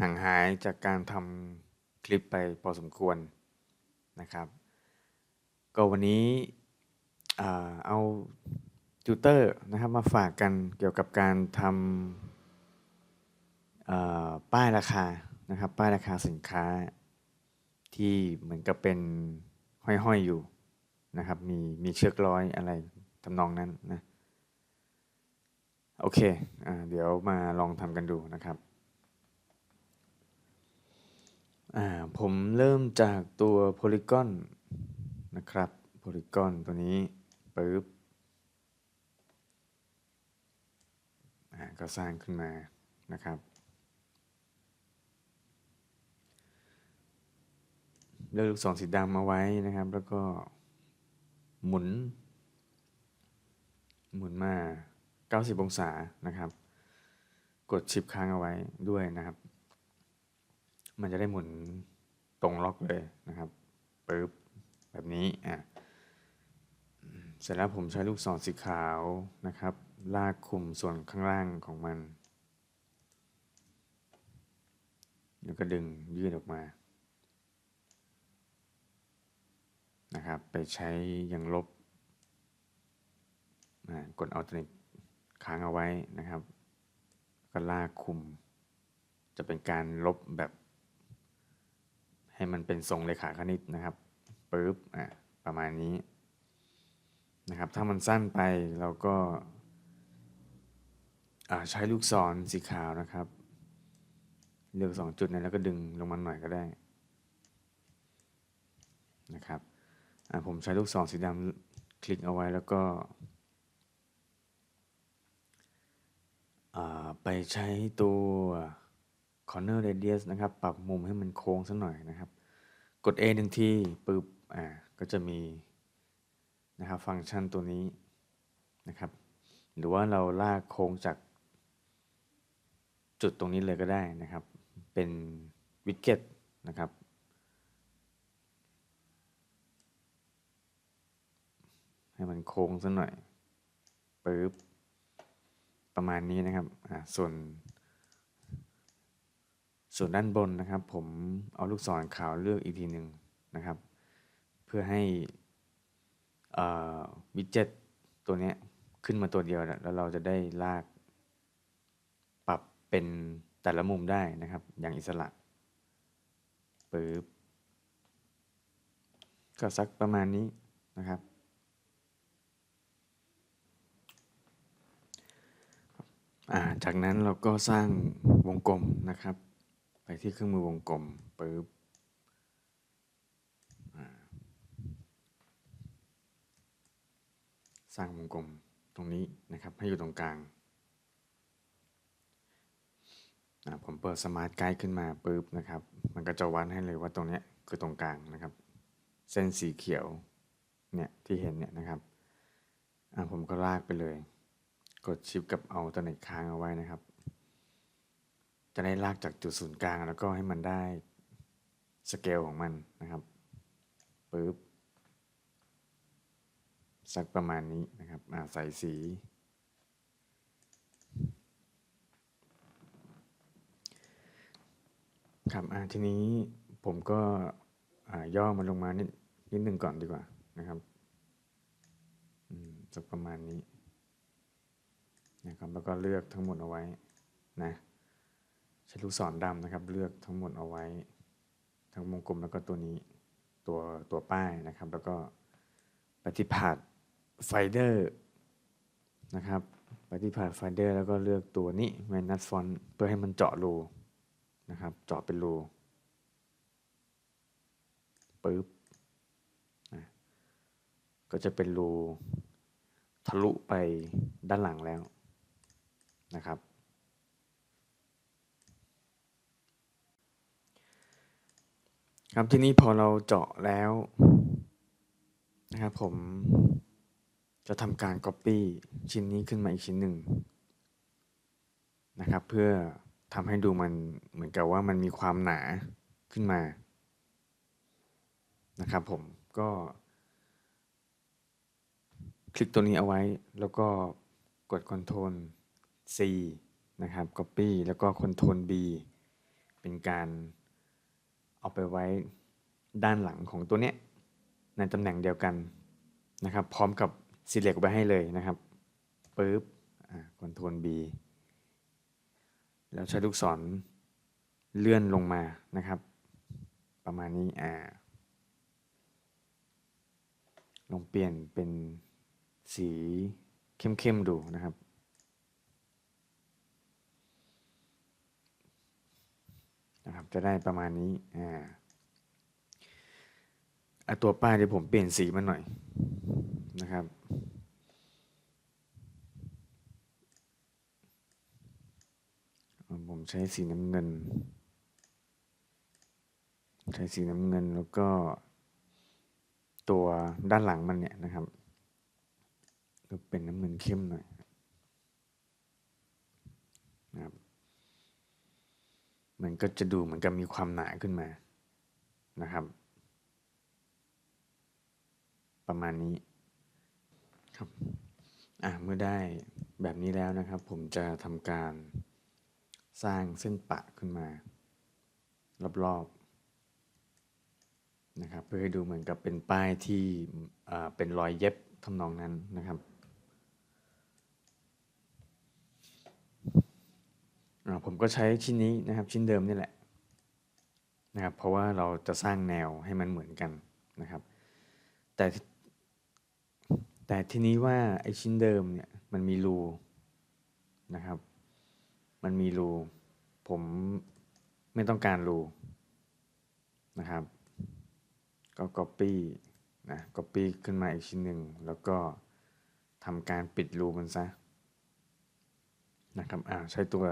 ห่างหายจากการทำคลิปไปพอสมควรนะครับ ก็วันนี้เอาติวเตอร์นะครับมาฝากกันเกี่ยวกับการทำป้ายราคานะครับ ป้ายราคาสินค้าที่เหมือนกับเป็นห้อยๆอยู่นะครับ มีมีเชือกร้อยอะไรทำนองนั้นนะ โอเคอเดี๋ยวมาลองทำกันดูนะครับ อ่าผมเริ่มจากตัว Polygon นะครับ Polygon ตัวนี้ปึ๊บอ่าก็สร้างขึ้นมานะครับ เลือกลูกศรสีดำมาไว้นะครับ แล้วก็หมุน หมุนมา 90 องศานะครับ กดชิปค้างเอาไว้ด้วยนะครับ มันจะได้หมุนตรงล็อกเลยนะครับปึ๊บแบบนี้อะเสร็จแล้วผมใช้ลูกศรสีขาวนะครับ ลากคุมส่วนข้างล่างของมัน แล้วก็ดึงยืดออกมานะครับ ไปใช้ยังลบกด Alt ค้างเอาไว้นะครับ ก็ลากคุม จะเป็นการลบแบบ ให้มันเป็นทรงเลขาคณิตนะครับปึ๊บอะประมาณนี้นะครับ ถ้ามันสั้นไปเราก็ใช้ลูกศรสีขาวนะครับ เลือกสองจุดนั้นแล้วก็ดึงลงมาหน่อยก็ได้นะครับผมใช้ลูกศรสีดำคลิกเอาไว้แล้วก็ไปใช้ตัว corner radius นะครับ ปรับมุมให้มันโค้งสักหน่อยนะครับ กด A หนึ่งทีปึ๊บ อ่า ก็จะมีนะครับ ฟังก์ชันตัวนี้นะครับ หรือว่าเราลากโค้งจากจุดตรงนี้เลยก็ได้นะครับ เป็นวิกเก็ตนะครับ ให้มันโค้งสักหน่อยปึ๊บ ประมาณนี้นะครับ อ่า ส่วน ส่วนด้านบนนะครับ ผมเอาลูกศรขาวเลือกอีกทีหนึ่งนะครับ เพื่อให้วิดเจ็ตตัวนี้ขึ้นมาตัวเดียวแล้วเราจะได้ลาก ปรับเป็นแต่ละมุมได้นะครับ อย่างอิสระปึ๊บก็สักประมาณนี้นะครับ จากนั้นเราก็สร้างวงกลมนะครับ ไปที่เครื่องมือวงกลมปึ๊บสร้างวงกลมตรงนี้นะครับ ให้อยู่ตรงกลางผมเปิดสมาร์ทไกด์ขึ้นมาปึ๊บนะครับ มันก็จะวัดให้เลยว่าตรงนี้คือตรงกลางนะครับ เส้นสีเขียวเนี่ยที่เห็นเนี่ยนะครับผมก็ลากไปเลย กดชิปกับเอาตัวเน็ตค้างเอาไว้นะครับ จะได้ลากจากจุดศูนย์กลาง แล้วก็ให้มันได้สเกลของมันนะครับปึ๊บสักประมาณนี้นะครับใส่สี ครับทีนี้ผมก็ย่อมันลงมานิดนิดหนึ่งก่อนดีกว่านะครับสักประมาณนี้นะครับแล้วก็เลือกทั้งหมดเอาไว้นะ ช้ลูกศรดำนะครับ เลือกทั้งหมดเอาไว้ ทั้งวงกลมแล้วก็ตัวนี้ตัวตัวป้ายนะครับ แล้วก็ปฏิพาดไฟเดอร์นะครับปฏิพาดไฟเดอร์แล้วก็เลือกตัวนี้แมนนัสฟอนเพื่อให้มันเจาะรูนะครับ เจาะเป็นรูปึ๊บก็จะเป็นรูทะลุไปด้านหลังแล้วนะครับ ครับทีนี้พอเราเจาะแล้วนะครับผมจะทำการ Copy ชิ้นนี้ขึ้นมาอีกชิ้นหนึ่งนะครับ เพื่อทำให้ดูมันเหมือนกับว่ามันมีความหนาขึ้นมานะครับผมก็คลิกตัวนี้เอาไว้แล้วก็กด Ctrl C นะครับ Copy แล้วก็ Ctrl B เป็นการ เอาไปไว้ด้านหลังของตัวเนี้ยในตำแหน่งเดียวกันนะครับ พร้อมกับ select ไว้ให้เลยนะครับปึ๊บอ่า Ctrl B แล้วใช้ลูกศรเลื่อนลงมานะครับ ประมาณนี้อ่าลองเปลี่ยนเป็นสีเข้มๆดูนะครับ นะครับจะได้ประมาณนี้อ่าตัวป้ายเดี๋ยวผมเปลี่ยนสีมันหน่อยนะครับผมใช้สีน้ำเงิน ใช้สีน้ำเงินแล้วก็ตัวด้านหลังมันเนี่ยนะครับก็เป็นน้ำเงินเข้มหน่อยนะครับ มันก็จะดูเหมือนกับมีความหนาขึ้นมานะครับ ประมาณนี้ครับอะเมื่อได้แบบนี้แล้วนะครับ ผมจะทำการสร้างเส้นปะขึ้นมา รอบๆนะครับ เพื่อให้ดูเหมือนกับเป็นป้ายที่อ่าเป็นรอยเย็บทำนองนั้นนะครับอ่า ผมก็ใช้ชิ้นนี้นะครับชิ้นเดิมนี่แหละนะครับเพราะว่าเราจะสร้างแนวให้มันเหมือนกันนะครับ แต่แต่ทีนี้ว่าไอ้ชิ้นเดิมเนี่ยมันมีรูนะครับ มันมีรูผมไม่ต้องการรูนะครับ ก็ copy นะ copy ขึ้นมาอีกชิ้นหนึ่งแล้วก็ทำการปิดรูมันซะนะครับอ่าใช้ตัว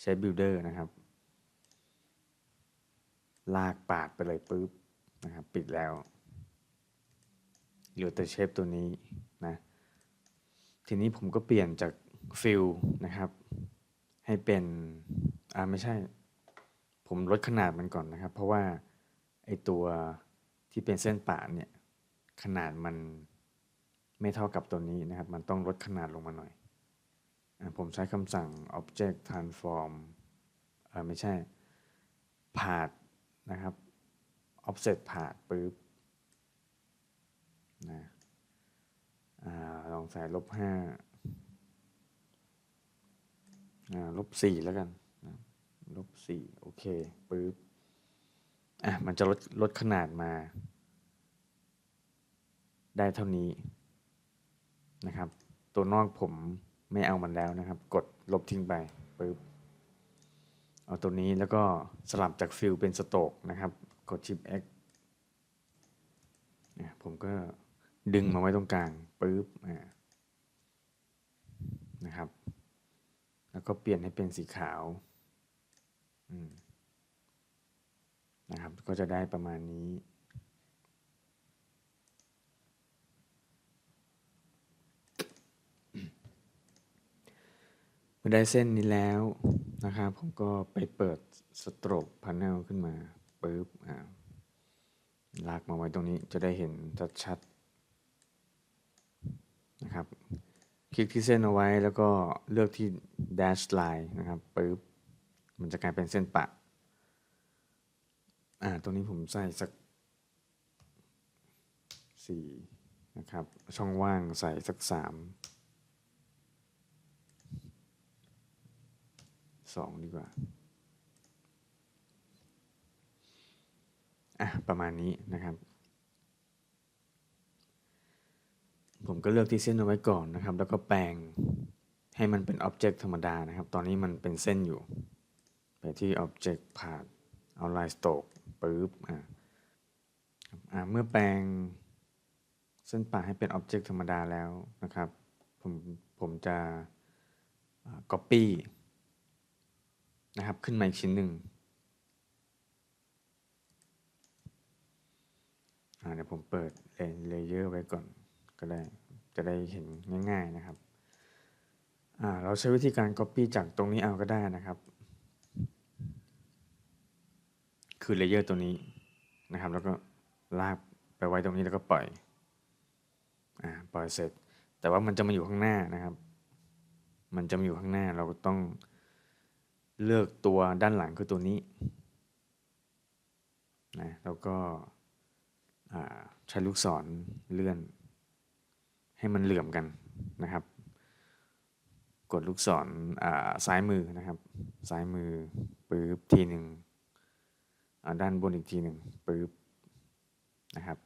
ใช้ builder นะครับ ลากปาดไปเลยปุ๊บนะครับ ปิดแล้วเหลือแต่เชฟตัวนี้นะ ทีนี้ผมก็เปลี่ยนจากฟิลนะครับ ให้เป็นอ่าไม่ใช่ ผมลดขนาดมันก่อนนะครับ เพราะว่าไอตัวที่เป็นเส้นปะเนี่ยขนาดมันไม่เท่ากับตัวนี้นะครับ มันต้องลดขนาดลงมาหน่อย ผมใช้คำสั่ง object transform อ่าไม่ใช่พาดนะครับ offset พาดปึ๊บนะอลองใส่ลบห้าลบสี่แล้วกันลบสี่โอเคปึ๊บอะมันจะลดลดขนาดมา ได้เท่านี้นะครับ ตัวนอกผม ไม่เอามันแล้วนะครับ กดลบทิ้งไปปึ๊บเอาตัวนี้แล้วก็สลับจากฟิลเป็นสโตกนะครับ กดชิป X เนี่ยผมก็ดึงมาไว้ตรงกลางปึ๊บนะครับ แล้วก็เปลี่ยนให้เป็นสีขาวนะครับ ก็จะได้ประมาณนี้ ได้เส้นนี้แล้วนะครับผมก็ไปเปิดสโตรกพาร์เนลขึ้นมาปึ๊บอ่าลากมาไว้ตรงนี้จะได้เห็นชัดๆนะครับ คลิกที่เส้นเอาไว้แล้วก็เลือกที่ dash line นะครับปึ๊บมันจะกลายเป็นเส้นปะอ่าตรงนี้ผมใส่สักสี่นะครับ ช่องว่างใส่สักสาม สองดีกว่า อะ ประมาณนี้นะครับ ผมก็เลือกที่เส้นเอาไว้ก่อนนะครับ แล้วก็แปลงให้มันเป็นอ็อบเจกต์ธรรมดานะครับ ตอนนี้มันเป็นเส้นอยู่ ไปที่ Object ผ่านเอา Line Stroke ปึ๊บ อ่าอ่าเมื่อแปลงเส้นป่าให้เป็น Object ธรรมดาแล้วนะครับ ผมผมจะ Copy นะครับขึ้นมาอีกชิ้นหนึ่งเดี๋ยวผมเปิดเลเยอร์ไว้ก่อนก็ได้จะได้เห็นง่าย ๆนะครับเราใช้วิธีการ Copy จากตรงนี้เอาก็ได้นะครับ คือเลเยอร์ตัวนี้นะครับ แล้วก็ลากไปไว้ตรงนี้แล้วก็ปล่อยอปล่อยเสร็จ แต่ว่ามันจะมาอยู่ข้างหน้านะครับ มันจะมาอยู่ข้างหน้าเราก็ต้อง เลือกตัวด้านหลังคือตัวนี้นะแล้วก็ใช้ลูกศรเลื่อน ให้มันเหลื่อมกันนะครับ กดลูกศรซ้ายมือนะครับ ซ้ายมือปึ๊บทีหนึ่งด้านบนอีกทีหนึ่งปึ๊บนะครับ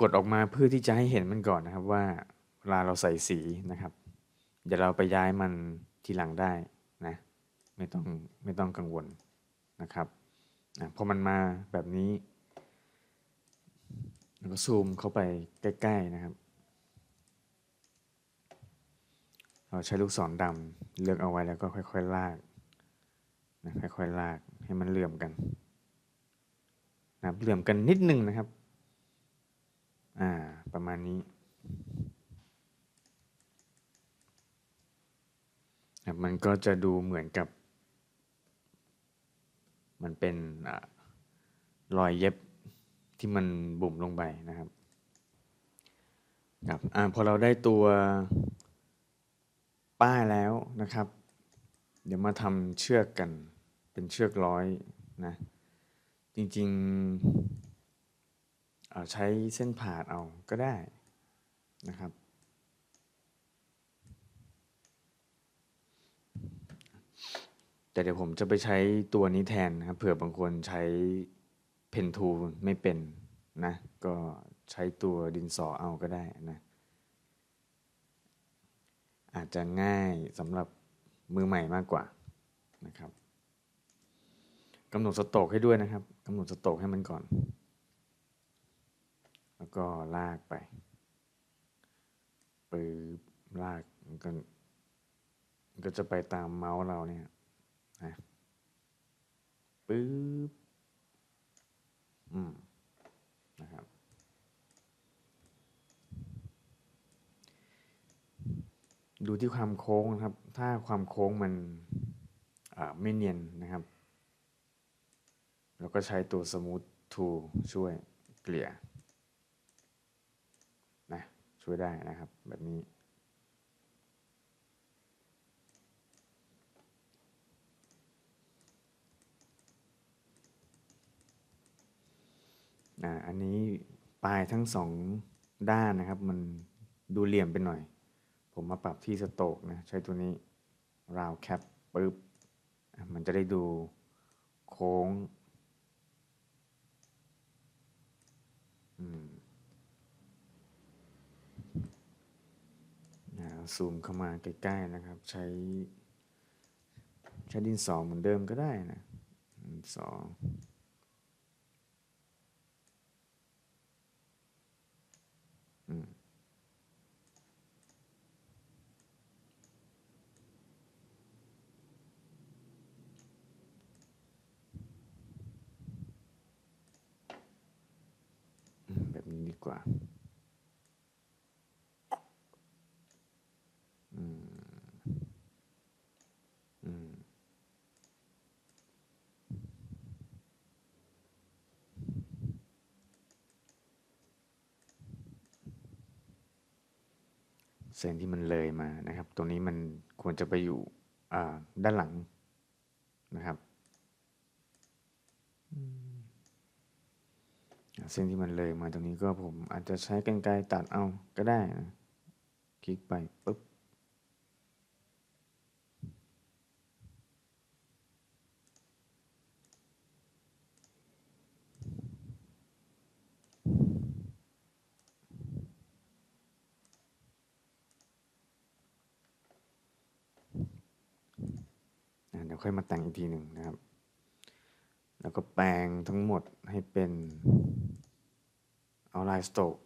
กดออกมาเพื่อที่จะให้เห็นมันก่อนนะครับว่าเวลาเราใส่สีนะครับ เดี๋ยวเราไปย้ายมันทีหลังได้ นะไม่ต้องไม่ต้องกังวลนะครับอะพอมันมาแบบนี้แล้วก็ซูมเข้าไปใกล้ๆนะครับเราใช้ลูกศรดำเลือกเอาไว้แล้วก็ค่อยๆลากนะค่อยๆลากให้มันเหลื่อมกันนะเหลื่อมกันนิดนึงนะครับ อ่า ประมาณนี้นะ มันก็จะดูเหมือนกับ มันเป็นอรอยเย็บที่มันบุ่มลงไปนะครับครับอพอเราได้ตัวป้ายแล้วนะครับ เดี๋ยวมาทำเชือกกันเป็นเชือกร้อยนะจริงๆใช้เส้นผ่าเอาก็ได้นะครับ แต่เดี๋ยวผมจะไปใช้ตัวนี้แทนนะครับเผื่อบางคนใช้เพนทูไม่เป็นนะ ก็ใช้ตัวดินสอเอาก็ได้นะ อาจจะง่ายสำหรับมือใหม่มากกว่านะครับกำหนดสโตกให้ด้วยนะครับกำหนดสโตกให้มันก่อน แล้วก็ลากไปปืบลากมันก็มันก็จะไปตามเมาส์เราเนี่ย นะปึ๊บอืมนะครับดูที่ความโค้งนะครับ ถ้าความโค้งมันไม่เนียนนะครับแล้วก็ใช้ตัว Smooth Tool ช่วยเกลี่ยนะช่วยได้นะครับแบบนี้ อันนี้ปลายทั้งสองด้านนะครับ มันดูเหลี่ยมไปหน่อย ผมมาปรับที่สโตกนะ ใช้ตัวนี้ราวแคปปึ๊บ มันจะได้ดูโค้งซูมเข้ามาใกล้ๆนะครับ ใช้ ใช้ดินสอเหมือนเดิมก็ได้นะสออืมแบบนี้ดีกว่า อืม อืม เส้นที่มันเลยมานะครับ ตรงนี้มันควรจะไปอยู่ด้านหลังนะครับเส้นที่มันเลยมาตรงนี้ก็ผมอาจจะใช้กรรไกรตัดเอาก็ได้นะคลิกไปปุ๊บเดี๋ยว ค่อยมาแต่งอีกทีหนึ่งนะครับ แล้วก็แปลงทั้งหมดให้เป็นเอาลายสโตก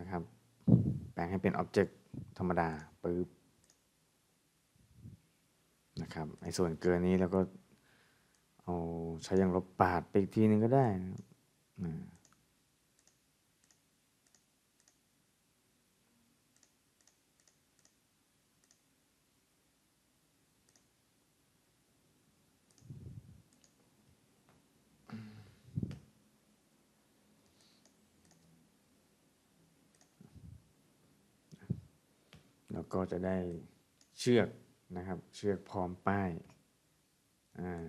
นะครับ แปลงให้เป็นอ็อบเจกต์ธรรมดาปึ๊บนะครับไอ้ส่วนเกินนี้แล้วก็เอาใช้ยางลบปาดไปอีกทีนึงก็ได้นะ ก็จะได้เชือกนะครับ เชือกพร้อมป้ายอ่า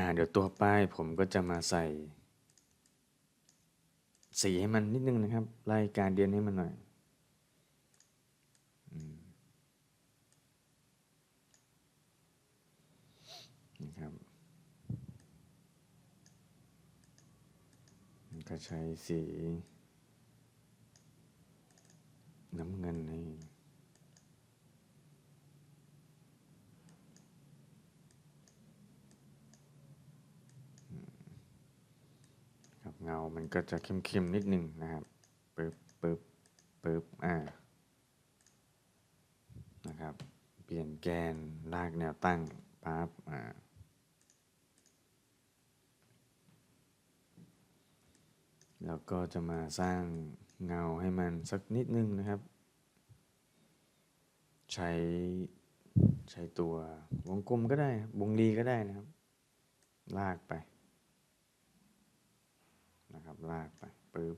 าเดี๋ยวตัวป้ายผมก็จะมาใส่สีให้มันนิดนึงนะครับไล่การเดียนให้มันหน่อย ใช้สี น้ำเงินให้ครับเงา มันก็จะเข้มๆนิดนึงนะครับปึ๊บปึ๊บปึ๊บอ่านะครับ เปลี่ยนแกนลากแนวตั้งปั๊บอ่า แล้วก็จะมาสร้างเงาให้มันสักนิดนึงนะครับ ใช้ใช้ตัววงกลมก็ได้วงรีก็ได้นะครับ ลากไป นะครับ ลากไปปึ๊บ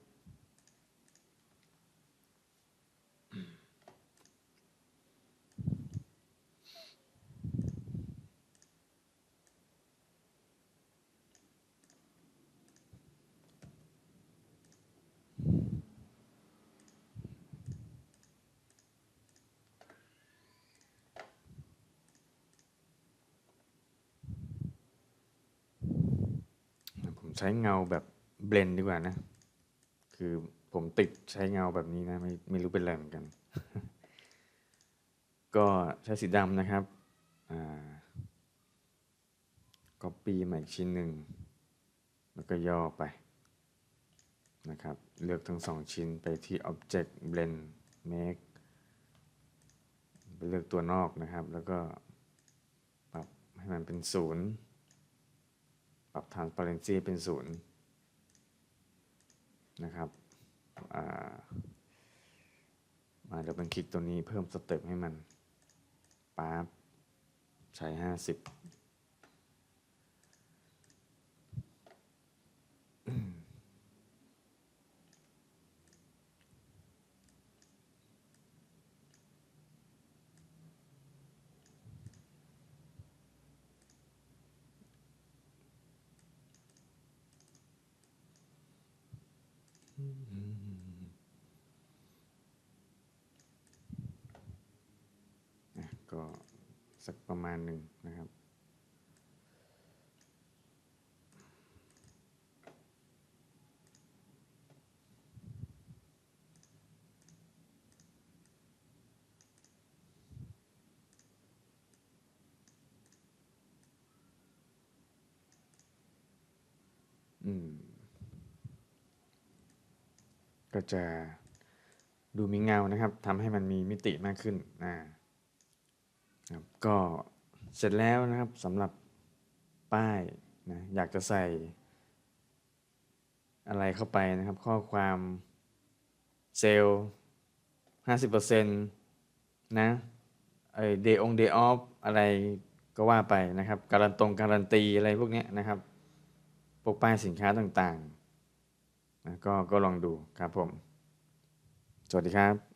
ผม ใช้เงาแบบเบลนดีกว่านะ คือผมติดใช้เงาแบบนี้นะ ไม่ไม่รู้เป็นอะไรเหมือนกัน ก็ใช้สีดำนะครับอ่า copy มาอีกชิ้นหนึ่ง แล้วก็ย่อไปนะครับ เลือกทั้งสองชิ้นไปที่ object blend make ไปเลือกตัวนอกนะครับ แล้วก็ปรับให้มันเป็นศูนย์ ปรับ transparency เป็นศูนย์นะครับมาเดี๋ยวเป็นคลิกตัวนี้เพิ่มสเต็ปให้มันปั๊บใช้ 50 ก็สักประมาณหนึ่งนะครับ ก็จะดูมีเงานะครับทำให้มันมีมิติมากขึ้นอ่าครับก็เสร็จแล้วนะครับสำหรับป้ายนะอยากจะใส่ อะไรเข้าไปนะครับ ข้อความเซลล์ห้าสิบเปอร์เซ็นต์นะไอเดย์องเดย์ออฟอะไรก็ว่าไปนะครับ การันตรงการันตีอะไรพวกนี้นะครับพวกป้ายสินค้าต่างๆ ก็ก็ลองดูครับผม สวัสดีครับ